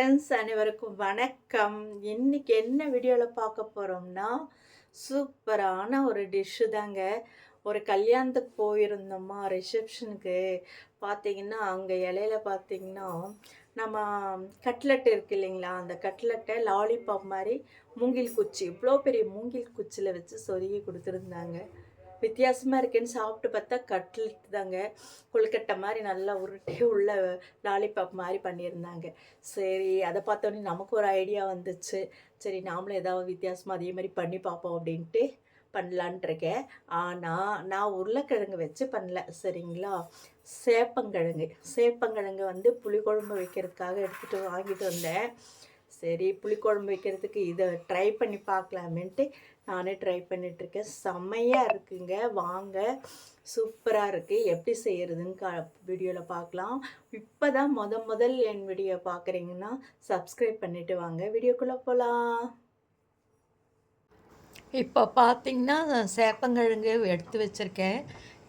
Friends அனைவருக்கும் வணக்கம். இன்றைக்கி என்ன வீடியோவில் பார்க்க போகிறோம்னா சூப்பரான ஒரு டிஷ்ஷு தாங்க. ஒரு கல்யாணத்துக்கு போயிருந்தோமா ரிசப்ஷனுக்கு பார்த்தீங்கன்னா அங்கே இலையில பார்த்தீங்கன்னா நம்ம கட்லெட் இருக்கு இல்லைங்களா? அந்த கட்லெட்டை லாலிபாப் மாதிரி மூங்கில் குச்சி இவ்வளோ பெரிய மூங்கில் குச்சியில் வச்சு சொருகி கொடுத்துருந்தாங்க. வித்தியாசமாக இருக்குன்னு சாப்பிட்டு பார்த்தா கட்லெட் தாங்க கொழுக்கட்டை மாதிரி நல்லா உருட்டி உள்ள லாலிபாப் மாதிரி பண்ணியிருந்தாங்க. சரி அதை பார்த்தோன்னே நமக்கு ஒரு ஐடியா வந்துச்சு. சரி நாமளும் ஏதாவது வித்தியாசமாக அதே மாதிரி பண்ணி பார்ப்போம் அப்படின்ட்டு பண்ணலான்ட்டு இருக்கேன். ஆனால் நான் உருளைக்கிழங்கு வச்சு பண்ணல சரிங்களா? சேப்பங்கிழங்கு. சேப்பங்கிழங்கு வந்து புளிக்குழம்பு வைக்கிறதுக்காக எடுத்துகிட்டு வாங்கிட்டு வந்தேன். சரி புளிக்குழம்பு வைக்கிறதுக்கு இதை ட்ரை பண்ணி பார்க்கலாமேன்ட்டு நானே ட்ரை பண்ணிகிட்ருக்கேன் செம்மையாக இருக்குங்க. வாங்க சூப்பராக இருக்குது எப்படி செய்கிறதுன்னு கா வீடியோவில் பார்க்கலாம். இப்போ தான் முத முதல் என் வீடியோ பார்க்குறீங்கன்னா சப்ஸ்கிரைப் பண்ணிவிட்டு வாங்க. வீடியோக்குள்ளே போகலாம் இப்போ பார்த்தீங்கன்னா சேப்பங்கிழங்கு எடுத்து வச்சுருக்கேன்.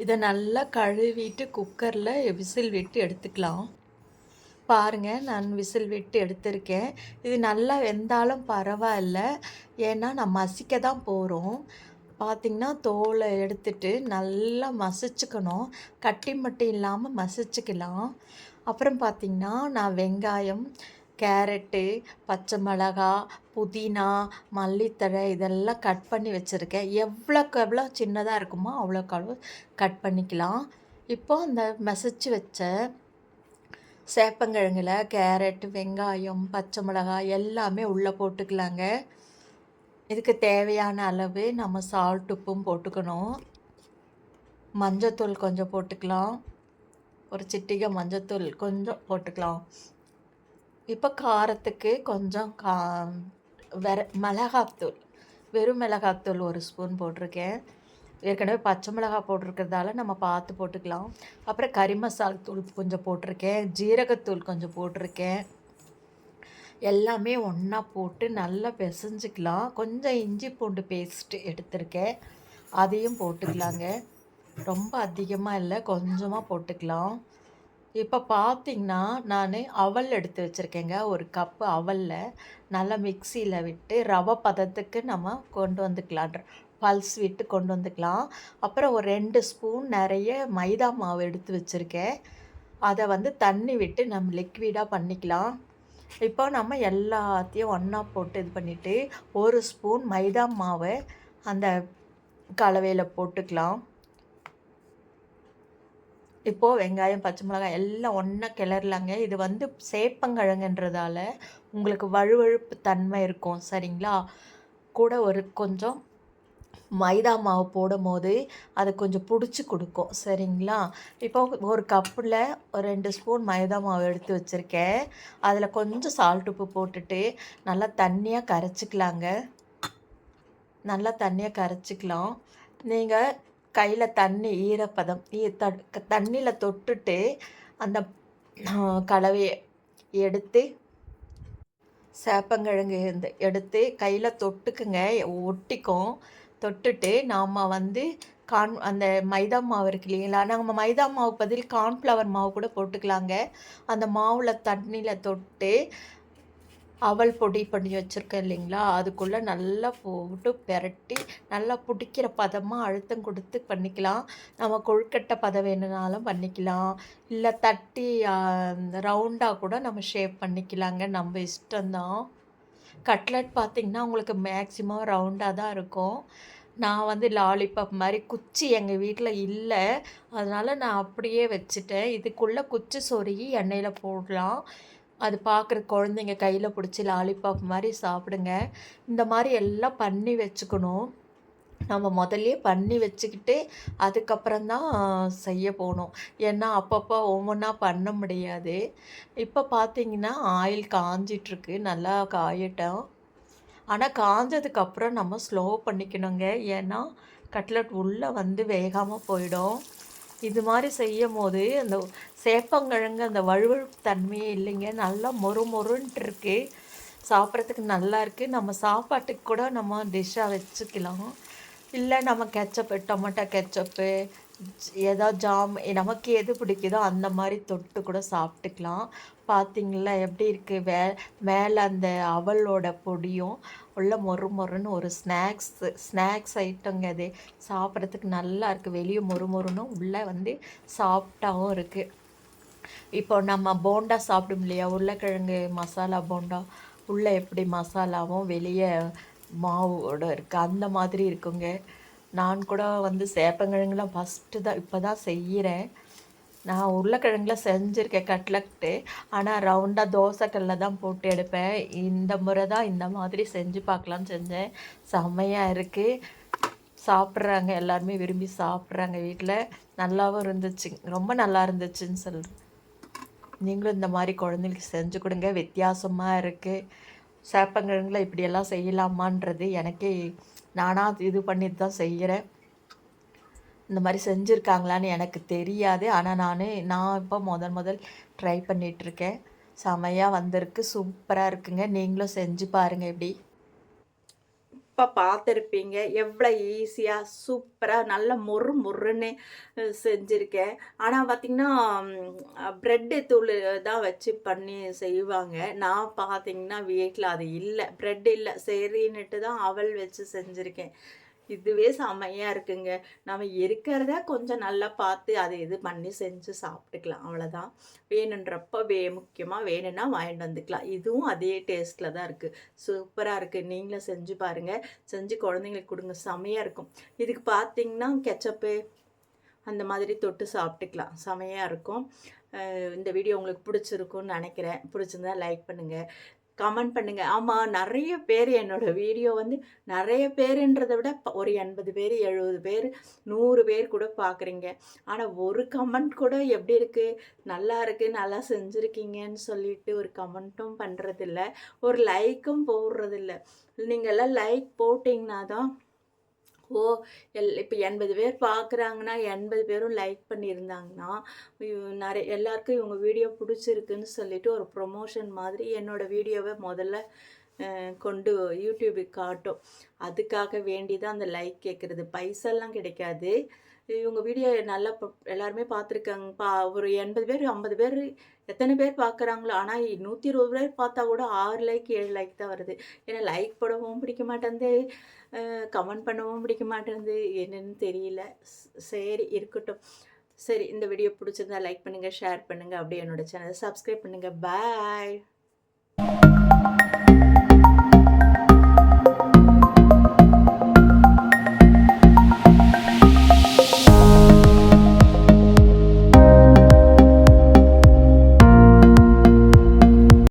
இதை நல்லா கழுவிட்டு குக்கரில் விசில் விட்டு எடுத்துக்கலாம். பாருங்கள் நான் விசில் விட்டு எடுத்திருக்கேன். இது நல்லா வெந்தாலும் பரவாயில்ல. ஏன்னா நான் மசிக்க தான் போகிறோம் பார்த்திங்கன்னா தோலை எடுத்துட்டு நல்லா மசிச்சுக்கணும். கட்டி மட்டும் இல்லாமல் மசிச்சுக்கலாம். அப்புறம் பார்த்திங்கன்னா நான் வெங்காயம் கேரட்டு பச்சை மிளகா புதினா மல்லித்தழை இதெல்லாம் கட் பண்ணி வச்சுருக்கேன். எவ்வளோக்கு எவ்வளோ சின்னதாக இருக்குமோ அவ்வளோக்கு அவ்வளோ கட் பண்ணிக்கலாம். இப்போ அந்த மசிச்சு வச்ச சேப்பங்கிழங்குல கேரட் வெங்காயம் பச்சை மிளகாய் எல்லாமே உள்ளே போட்டுக்கலாங்க. இதுக்கு தேவையான அளவு நம்ம சால்ட் உப்பும் போட்டுக்கணும். மஞ்சத்தூள் கொஞ்சம் போட்டுக்கலாம். ஒரு சிட்டிகை மஞ்சத்தூள் கொஞ்சம் போட்டுக்கலாம். இப்போ காரத்துக்கு கொஞ்சம் கா வெற மிளகாத்தூள் வெறும் மிளகாத்தூள் ஒரு ஸ்பூன் போட்டிருக்கேன். ஏற்கனவே பச்சை மிளகாய் போட்டிருக்கிறதால நம்ம பார்த்து போட்டுக்கலாம். அப்புறம் கறி மசால் தூள் கொஞ்சம் போட்டிருக்கேன். ஜீரகத்தூள் கொஞ்சம் போட்டிருக்கேன். எல்லாமே ஒன்றா போட்டு நல்லா பிசைஞ்சிக்கலாம். கொஞ்சம் இஞ்சி பூண்டு பேஸ்ட்டு எடுத்திருக்கேன். அதையும் போட்டுக்கலாங்க. ரொம்ப அதிகமாக இல்லை கொஞ்சமாக போட்டுக்கலாம். இப்போ பார்த்திங்கன்னா நான் அவல் எடுத்து வச்சுருக்கேங்க. ஒரு கப்பு அவலில் நல்லா மிக்சியில் விட்டு ரவை பதத்துக்கு நம்ம கொண்டு வந்துக்கலாம் பல்ஸ் விட்டு கொண்டு வந்துக்கலாம். அப்புறம் ஒரு ரெண்டு ஸ்பூன் நிறைய மைதா மாவு எடுத்து வச்சுருக்கேன். அதை வந்து தண்ணி விட்டு நம்ம லிக்விடாக பண்ணிக்கலாம். இப்போ நம்ம எல்லாத்தையும் ஒன்றா போட்டு இது பண்ணிவிட்டு ஒரு ஸ்பூன் மைதா மாவை அந்த கலவையில் போட்டுக்கலாம். இப்போது வெங்காயம் பச்சை மிளகாய் எல்லாம் ஒன்றா கிளறலாங்க. இது வந்து சேப்பங்கிழங்குன்றதால உங்களுக்கு வழுவழுப்பு தன்மை இருக்கும். சரிங்களா? கூட ஒரு கொஞ்சம் மைதா மாவு போடும் போது அது கொஞ்சம் பிடிச்சி கொடுக்கும். சரிங்களா? இப்போ ஒரு கப்பில் ஒரு ரெண்டு ஸ்பூன் மைதா மாவு எடுத்து வச்சுருக்கேன். அதில் கொஞ்சம் சால்ட் உப்பு போட்டுட்டு நல்லா தண்ணியாக கரைச்சிக்கலாங்க. நல்லா தண்ணியாக கரைச்சிக்கலாம். நீங்கள் கையில் தண்ணி ஈரப்பதம் ஈ தண்ணியில் தொட்டுட்டு அந்த கலவையை எடுத்து சேப்பங்கிழங்கு இந்த எடுத்து கையில் தொட்டுக்குங்க. ஒட்டிக்கும். தொட்டுட்டு நாம் வந்து கான் அந்த மைதா மாவு இருக்கு இல்லைங்களா? நாங்கள் மைதா மாவு பதில் கார்ன்ஃப்ளவர் மாவு கூட போட்டுக்கலாங்க. அந்த மாவில் தண்ணியில் தொட்டு அவல் பொடி பண்ணி வச்சுருக்கேன் இல்லைங்களா? அதுக்குள்ளே நல்லா போட்டு பெரட்டி நல்லா பிடிக்கிற பதமாக அழுத்தம் கொடுத்து பண்ணிக்கலாம். நம்ம கொழுக்கட்டை பதம் வேணுனாலும் பண்ணிக்கலாம். இல்லை தட்டி ரவுண்டாக கூட நம்ம ஷேப் பண்ணிக்கலாங்க. நம்ம இஷ்டம்தான். கட்லட் பார்த்திங்கன்னா உங்களுக்கு மேக்ஸிமம் ரவுண்டாக தான் இருக்கும். நான் வந்து லாலிபாப் மாதிரி குச்சி எங்கள் வீட்டில் இல்லை. அதனால் நான் அப்படியே வச்சுட்டேன். இதுக்குள்ளே குச்சி சொருகி எண்ணெயில் போடலாம். அது பார்க்குற குழந்தைங்க கையில் பிடிச்சி லாலிபாப் மாதிரி சாப்பிடுங்க. இந்த மாதிரி எல்லாம் பண்ணி வச்சுக்கணும். நம்ம முதல்லையே பண்ணி வச்சுக்கிட்டு அதுக்கப்புறம் தான் செய்ய போகணும். ஏன்னா அப்பப்போ ஒவ்வொன்றா பண்ண முடியாது. இப்போ பார்த்தீங்கன்னா ஆயில் காஞ்சிட்ருக்கு. நல்லா காயட்டும். ஆனால் காஞ்சதுக்கப்புறம் நம்ம ஸ்லோ பண்ணிக்கணுங்க. ஏன்னா கட்லட் உள்ளே வந்து வேகாமல் போயிடும். இது மாதிரி செய்யும் போது அந்த சேப்பங்கிழங்கு அந்த வழுவழுப்பு தன்மையே இல்லைங்க. நல்லா மொறு மொறுன்ட்டு இருக்குது சாப்பிட்றதுக்கு நல்லா இருக்குது நம்ம சாப்பாட்டுக்கு கூட நம்ம டிஷ்ஷாக வச்சுக்கலாம். இல்லை நம்ம கெச்சப்பு டொமேட்டோ கெச்சப்பு ஏதோ ஜாம் நமக்கு எது பிடிக்குதோ அந்த மாதிரி தொட்டு கூட சாப்பிட்டுக்கலாம். பார்த்தீங்களா எப்படி இருக்குது வே மேலே அந்த அவலோட பொடியும் உள்ள மொறு மொறுன்னு ஒரு ஸ்நாக்ஸ் ஸ்நாக்ஸ் ஐட்டங்க அது. சாப்பிட்றதுக்கு நல்லா இருக்குது வெளியே மொறு மொறுன்னு உள்ளே வந்து சாஃப்டாகவும் இருக்குது இப்போ நம்ம போண்டா சாப்பிடும் இல்லையா? உருளைக்கிழங்கு மசாலா போண்டா. உள்ளே எப்படி மசாலாவும் வெளியே மாவோட இருக்குது அந்த மாதிரி இருக்குங்க. நான் கூட வந்து சேப்பங்கிழங்குலாம் ஃபஸ்ட்டு தான் இப்போ தான் செய்கிறேன் நான் உருளைக்கிழங்குல செஞ்சுருக்கேன் கட்லட்டு. ஆனால் ரவுண்டாக தோசைக்கல்ல தான் போட்டு எடுப்பேன். இந்த முறை தான் இந்த மாதிரி செஞ்சு பார்க்கலான்னு செஞ்சேன். செம்மையாக இருக்குது சாப்பிட்றாங்க. எல்லாருமே விரும்பி சாப்பிட்றாங்க வீட்டில் நல்லாவும் இருந்துச்சு. ரொம்ப நல்லா இருந்துச்சுன்னு சொல்கிறேன் நீங்களும் இந்த மாதிரி குழந்தைங்களுக்கு செஞ்சு கொடுங்க. வித்தியாசமாக இருக்குது சேப்பங்கிழங்குல இப்படியெல்லாம் செய்யலாமான்றது எனக்கே நானாக இது பண்ணிட்டு தான் செய்கிறேன் இந்த மாதிரி செஞ்சுருக்காங்களான்னு எனக்கு தெரியாது. ஆனால் நான் நான் இப்போ முதல் முதல் ட்ரை பண்ணிகிட்ருக்கேன் செமையாக வந்திருக்கு. சூப்பராக இருக்குங்க. நீங்களும் செஞ்சு பாருங்கள் எப்படி? இப்போ பார்த்துருப்பீங்க எவ்வளோ ஈஸியாக சூப்பராக நல்ல மொறு மொறுன்னு செஞ்சுருக்கேன். ஆனால் பார்த்திங்கன்னா ப்ரெட்டு தூள் தான் வச்சு பண்ணி செய்வாங்க. நான் பார்த்தீங்கன்னா வீட்டில் அது இல்லை. ப்ரெட் இல்லை. சரின்னுட்டு தான் அவல் வச்சு செஞ்சுருக்கேன். இதுவே செமையாக இருக்குங்க. நம்ம இருக்கிறத கொஞ்சம் நல்லா பார்த்து அதை இது பண்ணி செஞ்சு சாப்பிட்டுக்கலாம். அவ்வளோதான் வேணுன்றப்ப வே முக்கியமாக வேணும்னா வாங்கிட்டு வந்துக்கலாம். இதுவும் அதே டேஸ்ட்டில் தான் இருக்குது சூப்பராக இருக்குது நீங்களும் செஞ்சு பாருங்கள் செஞ்சு குழந்தைங்களுக்கு கொடுங்க. செமையாக இருக்கும். இதுக்கு பார்த்தீங்கன்னா கெச்சப்பு அந்த மாதிரி தொட்டு சாப்பிட்டுக்கலாம். செமையாக இருக்கும். இந்த வீடியோ உங்களுக்கு பிடிச்சிருக்கும்னு நினைக்கிறேன். பிடிச்சிருந்தா லைக் பண்ணுங்கள் கமெண்ட் பண்ணுங்கள் ஆமாம் நிறைய பேர் என்னோடய வீடியோ வந்து நிறைய பேருன்றதை விட ப- ஒரு எண்பது பேர் எழுபது பேர் நூறு பேர் கூட பார்க்குறீங்க ஆனால் ஒரு கமெண்ட் கூட எப்படி இருக்குது நல்லா இருக்குது நல்லா செஞ்சுருக்கீங்கன்னு சொல்லிட்டு ஒரு கமெண்ட்டும் பண்ணுறதில்ல ஒரு லைக்கும் போடுறதில்ல. நீங்கள்லாம் லைக் போட்டிங்கன்னா தான் ஓ எல் இப்போ எண்பது பேர் பார்க்குறாங்கன்னா எண்பது பேரும் லைக் பண்ணியிருந்தாங்கன்னா நிறைய எல்லாருக்கும் இவங்க வீடியோ பிடிச்சிருக்குன்னு சொல்லிட்டு ஒரு ப்ரொமோஷன் மாதிரி என்னோடய வீடியோவை முதல்ல கொண்டு யூடியூபுக்கு காட்டும். அதுக்காக வேண்டி தான் அந்த லைக் கேட்குறது பைசெல்லாம் கிடைக்காது. இவங்க வீடியோ நல்லா எல்லாருமே பார்த்துருக்காங்க. பா ஒரு எண்பது பேர் ஐம்பது பேர் எத்தனை பேர் பார்க்குறாங்களோ ஆனால் நூற்றி இருபது பேர் பார்த்தா கூட ஆறு லைக் ஏழு லைக் தான் வருது. ஏன்னா லைக் போடவும் பிடிக்க மாட்டேங்குது கமெண்ட் பண்ணவும் பிடிக்க மாட்டேங்குது என்னன்னு தெரியல. சரி இருக்கட்டும். சரி இந்த வீடியோ பிடிச்சிருந்தா லைக் பண்ணுங்கள் ஷேர் பண்ணுங்கள் அப்படியே என்னோட சேனலை சப்ஸ்கிரைப் பண்ணுங்கள் பாய்